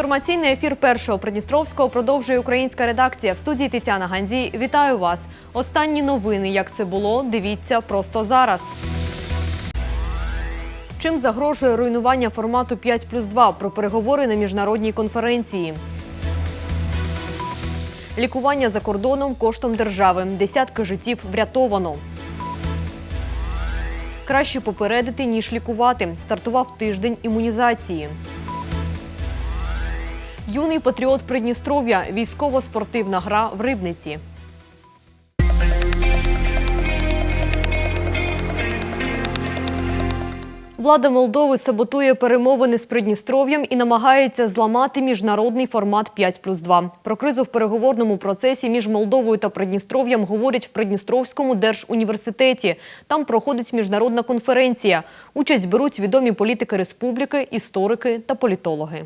Інформаційний ефір першого Придністровського продовжує українська редакція. В студії Тетяна Ганзій. Вітаю вас. Останні новини, як це було, дивіться просто зараз. Чим загрожує руйнування формату 5 плюс 2 про переговори на міжнародній конференції? Лікування за кордоном коштом держави. Десятки життів врятовано. Краще попередити, ніж лікувати. Стартував тиждень імунізації. Юний патріот Придністров'я. Військово-спортивна гра в Рибниці. Влада Молдови саботує перемовини з Придністров'ям і намагається зламати міжнародний формат 5 плюс 2. Про кризу в переговорному процесі між Молдовою та Придністров'ям говорять в Придністровському держуніверситеті. Там проходить міжнародна конференція. Участь беруть відомі політики республіки, історики та політологи.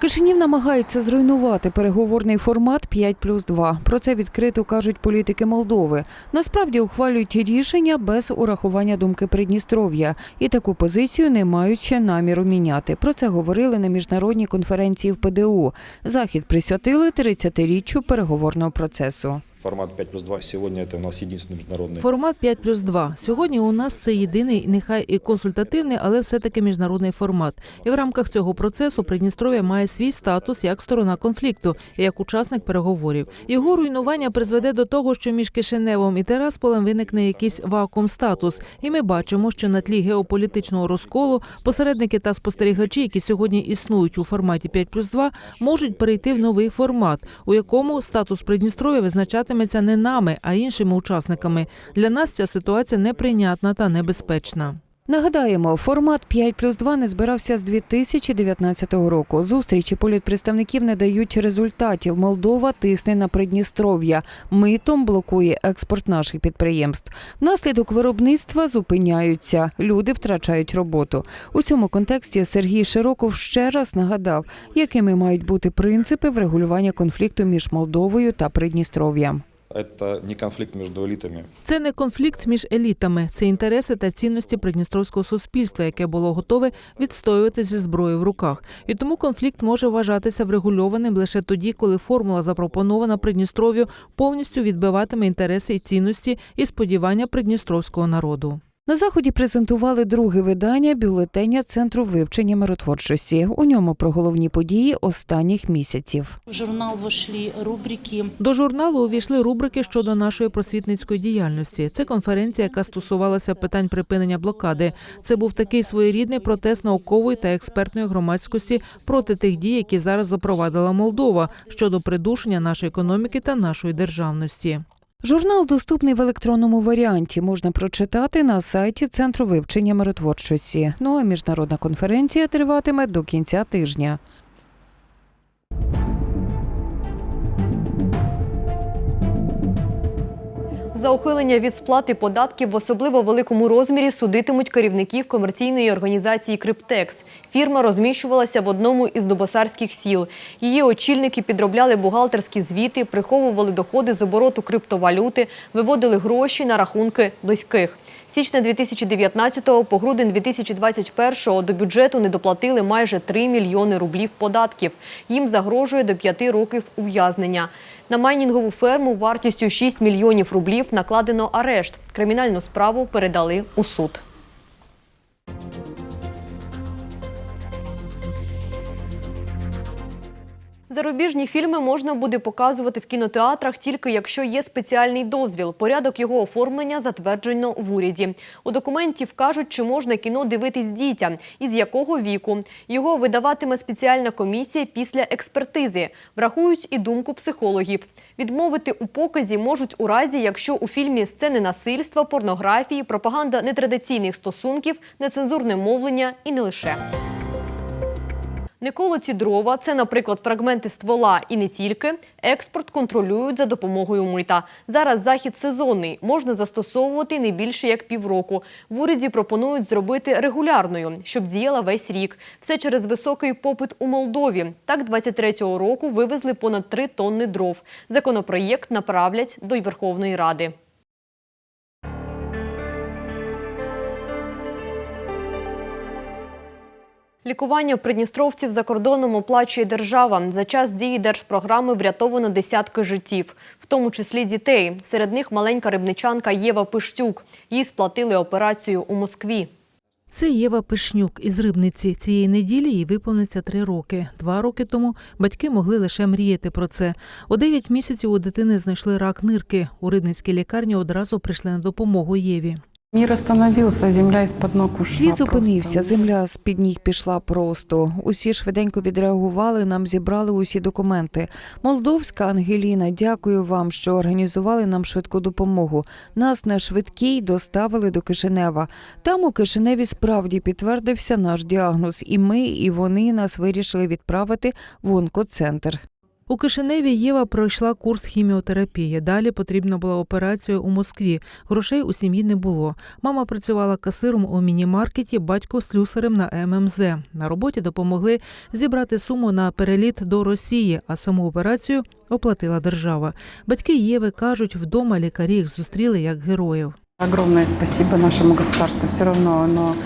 Кишинів намагається зруйнувати переговорний формат 5 плюс 2. Про це відкрито кажуть політики Молдови. Насправді ухвалюють рішення без урахування думки Придністров'я. І таку позицію не мають ще наміру міняти. Про це говорили на міжнародній конференції в ПДУ. Захід присвятили 30-річчю переговорного процесу. Формат 5 плюс 2 сегодня это у нас единственный международный. Формат 5 плюс 2. Сьогодні у нас це єдиний, нехай і консультативний, але все-таки міжнародний формат. І в рамках цього процесу Придністров'я має свій статус як сторона конфлікту і як учасник переговорів. Його руйнування призведе до того, що між Кишиневом і Терасполем виникне якийсь вакуум статус. І ми бачимо, що на тлі геополітичного розколу посередники та спостерігачі, які сьогодні існують у форматі 5 плюс 2, можуть перейти в новий формат, у якому статус Придністров'я визначатиметься не нами, а іншими учасниками. Для нас ця ситуація неприйнятна та небезпечна. Нагадаємо, формат 5 плюс 2 не збирався з 2019 року. Зустрічі політпредставників не дають результатів. Молдова тисне на Придністров'я. Митом блокує експорт наших підприємств. Внаслідок виробництва зупиняються. Люди втрачають роботу. У цьому контексті Сергій Широков ще раз нагадав, якими мають бути принципи врегулювання конфлікту між Молдовою та Придністров'ям. Это не конфликт между елітами. Це не конфлікт між елітами, це інтереси та цінності придністровського суспільства, яке було готове відстоювати зі зброєю в руках. І тому конфлікт може вважатися врегульованим лише тоді, коли формула запропонована Придністров'ю повністю відбиватиме інтереси і цінності і сподівання придністровського народу. На заході презентували друге видання бюлетеня Центру вивчення миротворчості. У ньому про головні події останніх місяців. В журнал вошли рубрики До журналу увійшли рубрики щодо нашої просвітницької діяльності. Це конференція, яка стосувалася питань припинення блокади. Це був такий своєрідний протест наукової та експертної громадськості проти тих дій, які зараз запровадила Молдова щодо придушення нашої економіки та нашої державності. Журнал доступний в електронному варіанті. Можна прочитати на сайті Центру вивчення миротворчості. Ну а міжнародна конференція триватиме до кінця тижня. За ухилення від сплати податків в особливо великому розмірі судитимуть керівників комерційної організації Криптекс. Фірма розміщувалася в одному із добосарських сіл. Її очільники підробляли бухгалтерські звіти, приховували доходи з обороту криптовалюти, виводили гроші на рахунки близьких. З Січня 2019 по грудень 2021 до бюджету не доплатили майже 3 мільйони рублів податків. Їм загрожує до 5 років ув'язнення. На майнінгову ферму вартістю 6 мільйонів рублів накладено арешт. Кримінальну справу передали у суд. Зарубіжні фільми можна буде показувати в кінотеатрах тільки якщо є спеціальний дозвіл. Порядок його оформлення затверджено в уряді. У документі вкажуть, чи можна кіно дивитись дітям і з якого віку. Його видаватиме спеціальна комісія після експертизи. Врахують і думку психологів. Відмовити у показі можуть у разі, якщо у фільмі сцени насильства, порнографії, пропаганда нетрадиційних стосунків, нецензурне мовлення і не лише. Неколоті дрова, це, наприклад, фрагменти ствола і не тільки, експорт контролюють за допомогою мита. Зараз захід сезонний, можна застосовувати не більше як півроку. В уряді пропонують зробити регулярною, щоб діяла весь рік. Все через високий попит у Молдові. Так, 23-го року вивезли понад 3 тонни дров. Законопроєкт направлять до Верховної Ради. Лікування придністровців за кордоном оплачує держава. За час дії держпрограми врятовано десятки життів, в тому числі дітей. Серед них маленька рибничанка Єва Пиштюк. Їй сплатили операцію у Москві. Це Єва Пишнюк із Рибниці. Цієї неділі їй виповниться три роки. Два роки тому батьки могли лише мріяти про це. У дев'ять місяців у дитини знайшли рак нирки. У рибницькій лікарні одразу прийшли на допомогу Єві. Мир остановился, земля из-под ног ушла. Світ зупинився, земля з під ніг пішла просто. Усі швиденько відреагували, нам зібрали усі документи. Молдовська Ангеліна, дякую вам, що організували нам швидку допомогу. Нас на швидкій доставили до Кишинева. Там у Кишиневі справді підтвердився наш діагноз, і ми, і вони нас вирішили відправити в онкоцентр. У Кишиневі Єва пройшла курс хіміотерапії. Далі потрібна була операція у Москві. Грошей у сім'ї не було. Мама працювала касиром у міні-маркеті, батько слюсарем на ММЗ. На роботі допомогли зібрати суму на переліт до Росії, а саму операцію оплатила держава. Батьки Єви кажуть, вдома лікарі їх зустріли як героїв. Огромное спасибо нашему государству. Все равно оно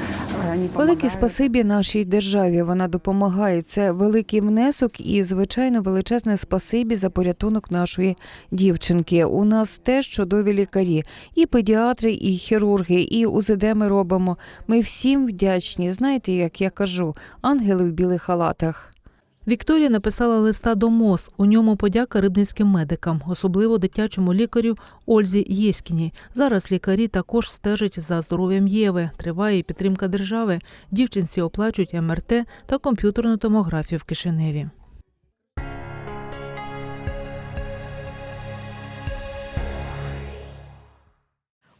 Велике спасибі нашій державі. Вона допомагає. Це великий внесок і, звичайно, величезне спасибі за порятунок нашої дівчинки. У нас теж чудові лікарі, і педіатри, і хірурги, і УЗД ми робимо. Ми всім вдячні. Знаєте, як я кажу, ангели в білих халатах. Вікторія написала листа до МОЗ. У ньому подяка рибницьким медикам, особливо дитячому лікарю Ользі Єськіні. Зараз лікарі також стежать за здоров'ям Єви. Триває і підтримка держави. Дівчинці оплачують МРТ та комп'ютерну томографію в Кишиневі.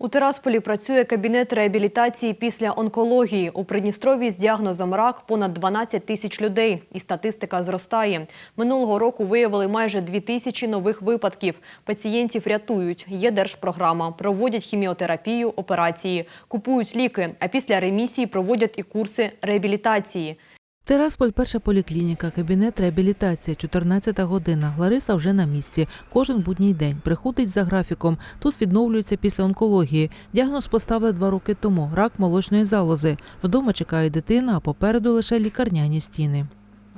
У Тирасполі працює кабінет реабілітації після онкології. У Придністрові з діагнозом рак понад 12 тисяч людей. І статистика зростає. Минулого року виявили майже 2 тисячі нових випадків. Пацієнтів рятують. Є держпрограма. Проводять хіміотерапію, операції, купують ліки. А після ремісії проводять і курси реабілітації. Терасполь, перша поліклініка, кабінет реабілітації, 14 година. Лариса вже на місці. Кожен будній день приходить за графіком. Тут відновлюється після онкології. Діагноз поставили два роки тому. Рак молочної залози. Вдома чекає дитина, а попереду лише лікарняні стіни.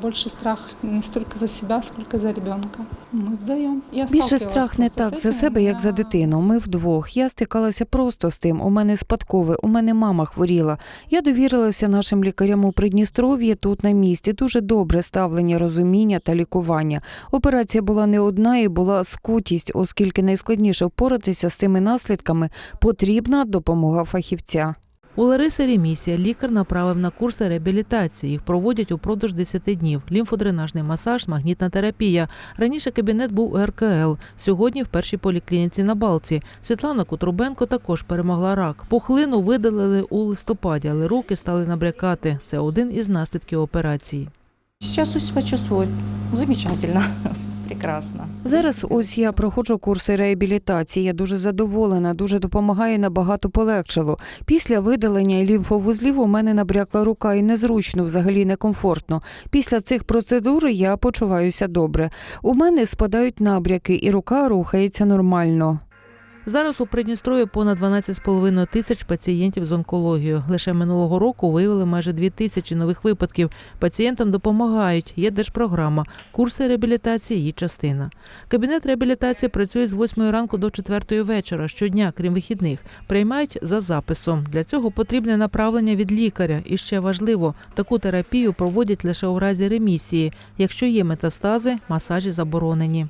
Больше страх не столько за себя, сколько за ребенка. Мы вдвоем. Я Більше страх не так за себе, як за дитину. Ми вдвох. Я стикалася просто з тим. У мене спадкове, у мене мама хворіла. Я довірилася нашим лікарям у Придністров'ї тут на місці. Дуже добре ставлення, розуміння та лікування. Операція була не одна і була скутість, оскільки найскладніше впоратися з цими наслідками потрібна допомога фахівця. У Лариси ремісія. Лікар направив на курси реабілітації. Їх проводять упродовж 10 днів. Лімфодренажний масаж, магнітна терапія. Раніше кабінет був у РКЛ. Сьогодні в першій поліклініці на Балці. Світлана Кутрубенко також перемогла рак. Пухлину видалили у листопаді, але руки стали набрякати. Це один із наслідків операції. Сейчас себя чувствую замечательно, прекрасно. Зараз ось я проходжу курси реабілітації. Я дуже задоволена, дуже допомагає, набагато полегшало. Після видалення лімфовузлів у мене набрякла рука і незручно, взагалі некомфортно. Після цих процедур я почуваюся добре. У мене спадають набряки, і рука рухається нормально. Зараз у Придністрові понад 12,5 тисяч пацієнтів з онкологією. Лише минулого року виявили майже 2 тисячі нових випадків. Пацієнтам допомагають. Є держпрограма. Курси реабілітації її частина. Кабінет реабілітації працює з 8 ранку до 4 вечора щодня, крім вихідних. Приймають за записом. Для цього потрібне направлення від лікаря. І ще важливо, таку терапію проводять лише у разі ремісії. Якщо є метастази, масажі заборонені.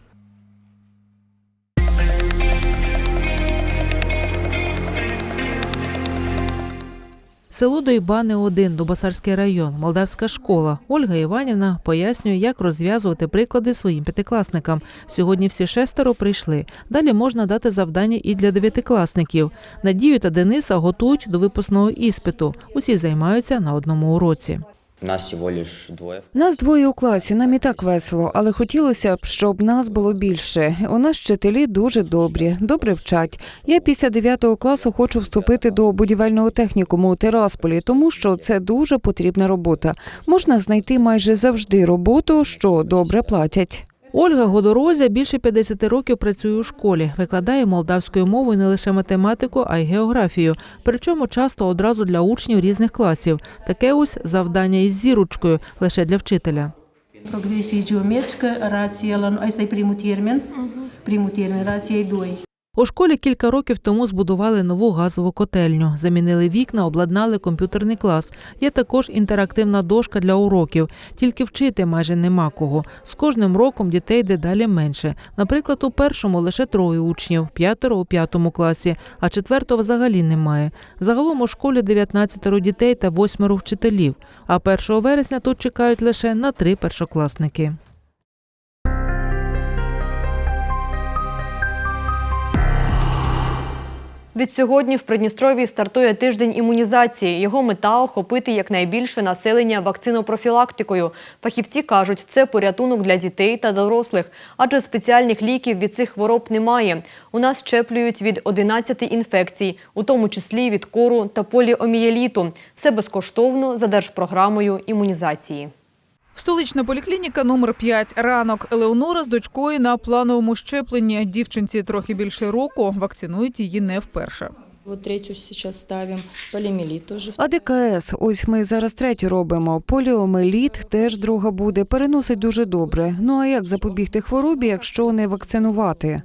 Село Дойбани 1 Дубасарський район, Молдавська школа. Ольга Іванівна пояснює, як розв'язувати приклади своїм п'ятикласникам. Сьогодні всі шестеро прийшли. Далі можна дати завдання і для дев'ятикласників. Надію та Дениса готують до випускного іспиту. Усі займаються на одному уроці. Нас всего лишь двоє. Нас двоє у класі, нам і так весело, але хотілося б, щоб нас було більше. У нас вчителі дуже добрі, добре вчать. Я після 9 класу хочу вступити до будівельного технікуму у Тирасполі, тому що це дуже потрібна робота. Можна знайти майже завжди роботу, що добре платять. Ольга Годорозя більше 50 років працює у школі, викладає молдавською мовою не лише математику, а й географію. Причому часто одразу для учнів різних класів. Таке ось завдання із зірочкою лише для вчителя. Прогресія геометрика, ось цей прийму термін, прийму термін, ratio 2. У школі кілька років тому збудували нову газову котельню, замінили вікна, обладнали комп'ютерний клас. Є також інтерактивна дошка для уроків. Тільки вчити майже нема кого. З кожним роком дітей дедалі менше. Наприклад, у першому лише троє учнів, п'ятеро у п'ятому класі, а четвертого взагалі немає. Загалом у школі 19 дітей та восьмеро вчителів. А 1 вересня тут чекають лише на три першокласники. Відсьогодні в Придністров'ї стартує тиждень імунізації. Його мета охопити якнайбільше населення вакцинопрофілактикою. Фахівці кажуть, це порятунок для дітей та дорослих, адже спеціальних ліків від цих хвороб немає. У нас щеплюють від 11 інфекцій, у тому числі від кору та поліомієліту. Все безкоштовно за держпрограмою імунізації. Столична поліклініка номер 5 ранок. Елеонора з дочкою на плановому щепленні. Дівчинці трохи більше року. Вакцинують її не вперше. Вот третью сейчас ставим. Полимелит тоже. АДКС, ось ми зараз третю робимо. Поліомеліт теж друга буде. Переносить дуже добре. Ну а як запобігти хворобі, якщо не вакцинувати?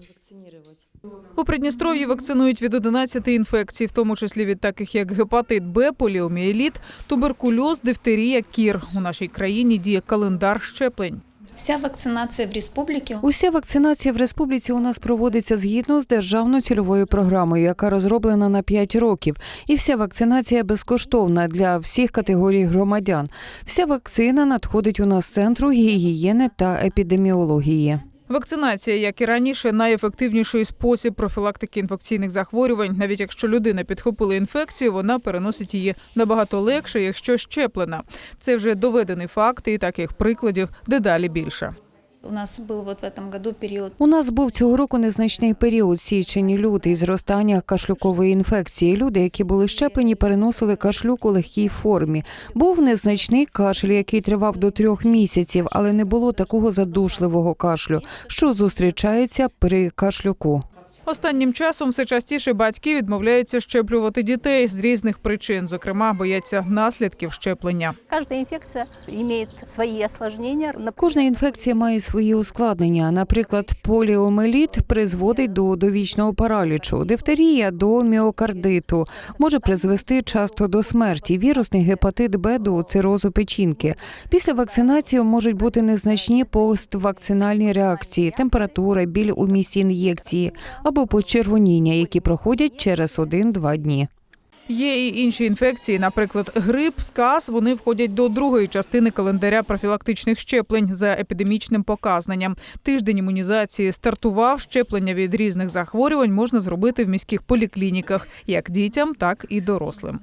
У Придністров'ї вакцинують від 11 інфекцій, в тому числі від таких як гепатит Б, поліомієліт, туберкульоз, дифтерія, кір. У нашій країні діє календар щеплень. Вся вакцинація в республіці Уся вакцинація в республіці у нас проводиться згідно з державною цільовою програмою, яка розроблена на 5 років. І вся вакцинація безкоштовна для всіх категорій громадян. Вся вакцина надходить у нас з центру гігієни та епідеміології. Вакцинація, як і раніше, найефективніший спосіб профілактики інфекційних захворювань. Навіть якщо людина підхопила інфекцію, вона переносить її набагато легше, якщо щеплена. Це вже доведений факт, і таких прикладів дедалі більше. У нас був вот в этом году період У нас був цього року незначний період січень-лютий зростання кашлюкової інфекції. Люди, які були щеплені, переносили кашлюк у легкій формі. Був незначний кашель, який тривав до трьох місяців, але не було такого задушливого кашлю, що зустрічається при кашлюку. Останнім часом все частіше батьки відмовляються щеплювати дітей з різних причин, зокрема, бояться наслідків щеплення. Кожна інфекція має свої осложнення. Кожна інфекція має свої ускладнення. Наприклад, поліомеліт призводить до довічного паралічу, дифтерія до міокардиту, може призвести часто до смерті, вірусний гепатит Б до цирозу печінки. Після вакцинації можуть бути незначні поствакцинальні реакції, температура, біль у місці ін'єкції або почервоніння, які проходять через 1-2 дні. Є і інші інфекції, наприклад, грип, сказ. Вони входять до другої частини календаря профілактичних щеплень за епідемічним показанням. Тиждень імунізації стартував. Щеплення від різних захворювань можна зробити в міських поліклініках, як дітям, так і дорослим.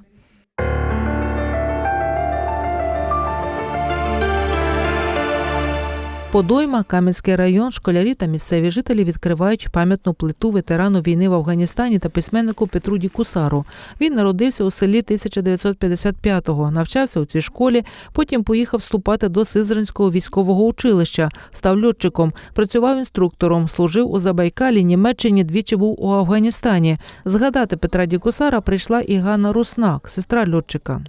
Подойма, Кам'янський район, школярі та місцеві жителі відкривають пам'ятну плиту ветерану війни в Афганістані та письменнику Петру Дікусару. Він народився у селі 1955-го, навчався у цій школі, потім поїхав вступати до Сизранського військового училища, став льотчиком, працював інструктором, служив у Забайкалі, Німеччині, двічі був у Афганістані. Згадати Петра Дікусара прийшла і Ганна Руснак, сестра льотчика.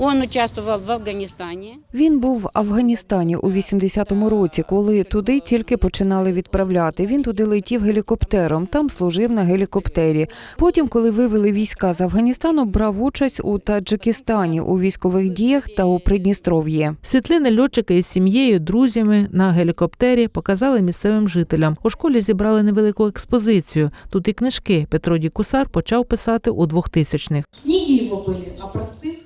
Он участвував в Афганістані. Він був в Афганістані у 80-му році, коли туди тільки починали відправляти. Він туди летів гелікоптером, там служив на гелікоптері. Потім, коли вивели війська з Афганістану, брав участь у Таджикистані у військових діях та у Придністров'ї. Світлини льотчика із сім'єю, друзями на гелікоптері показали місцевим жителям. У школі зібрали невелику експозицію. Тут і книжки. Петро Дікусар почав писати у 2000-х. Книги його були о простих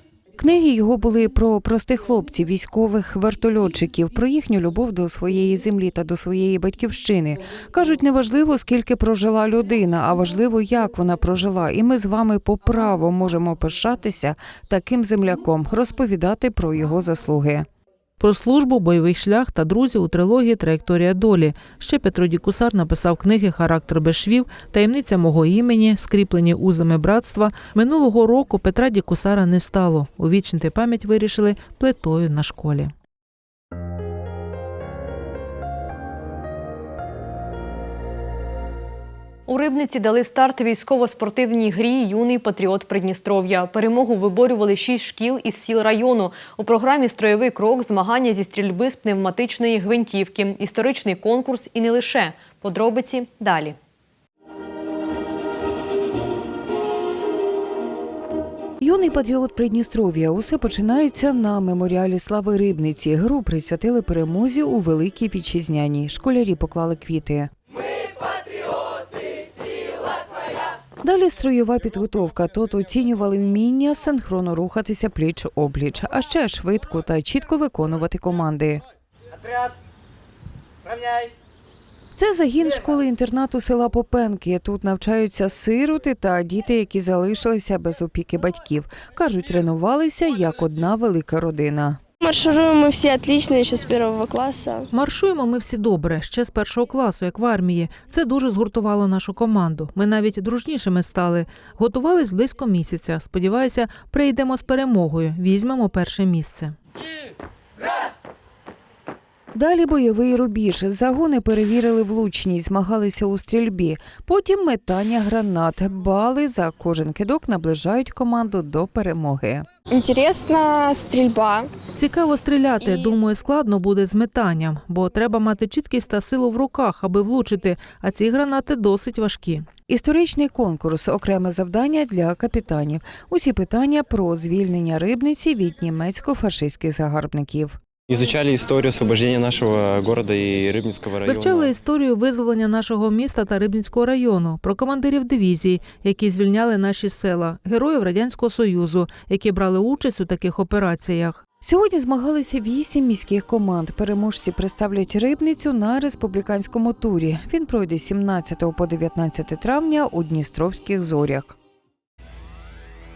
Книги його були про простих хлопців, військових вертольотчиків, про їхню любов до своєї землі та до своєї батьківщини. Кажуть, не важливо, скільки прожила людина, а важливо, як вона прожила. І ми з вами по праву можемо пишатися таким земляком, розповідати про його заслуги. Про службу, бойовий шлях та друзів у трилогії Траєкторія долі. Ще Петро Дікусар написав книги Характер без швів, таємниця мого імені, скріплені узами братства. Минулого року Петра Дікусара не стало. Увічнити пам'ять вирішили плитою на школі. У Рибниці дали старт військово-спортивній грі Юний патріот Придністров'я. Перемогу виборювали шість шкіл із сіл району. У програмі Строєвий крок, змагання зі стрільби з пневматичної гвинтівки, історичний конкурс і не лише. Подробиці далі. Юний патріот Придністров'я. Усе починається на меморіалі слави Рибниці. Гру присвятили перемозі у великій вітчизняній. Школярі поклали квіти. Далі строєва підготовка. Тут оцінювали вміння синхронно рухатися пліч опліч, а ще швидко та чітко виконувати команди. Це загін школи-інтернату села Попенки. Тут навчаються сироти та діти, які залишилися без опіки батьків. Кажуть, тренувалися як одна велика родина. Маршируем всі все отлично з с первого класса. Маршуємо ми всі добре, ще з першого класу, як в армії. Це дуже згуртувало нашу команду. Ми навіть дружнішими стали. Готувались близько місяця. Сподіваюся, прийдемо з перемогою. Візьмемо перше місце. Далі бойовий рубіж. Загони перевірили влучність, змагалися у стрільбі. Потім метання гранат. Бали за кожен кидок наближають команду до перемоги. Интересна стрельба. Цікаво стріляти. Думаю, складно буде з метанням, бо треба мати чіткість та силу в руках, аби влучити. А ці гранати досить важкі. Історичний конкурс окреме завдання для капітанів. Усі питання про звільнення рибниці від німецько-фашистських загарбників. Изучали историю освобождения нашего города и Рыбницкого района. Вивчали історію визволення нашого міста та Рибницького району, про командирів дивізій, які звільняли наші села, героїв радянського союзу, які брали участь у таких операціях. Сьогодні змагалися вісім міських команд. Переможці представлять рибницю на республіканському турі. Він пройде з 17 по 19 травня у Дністровських зорях.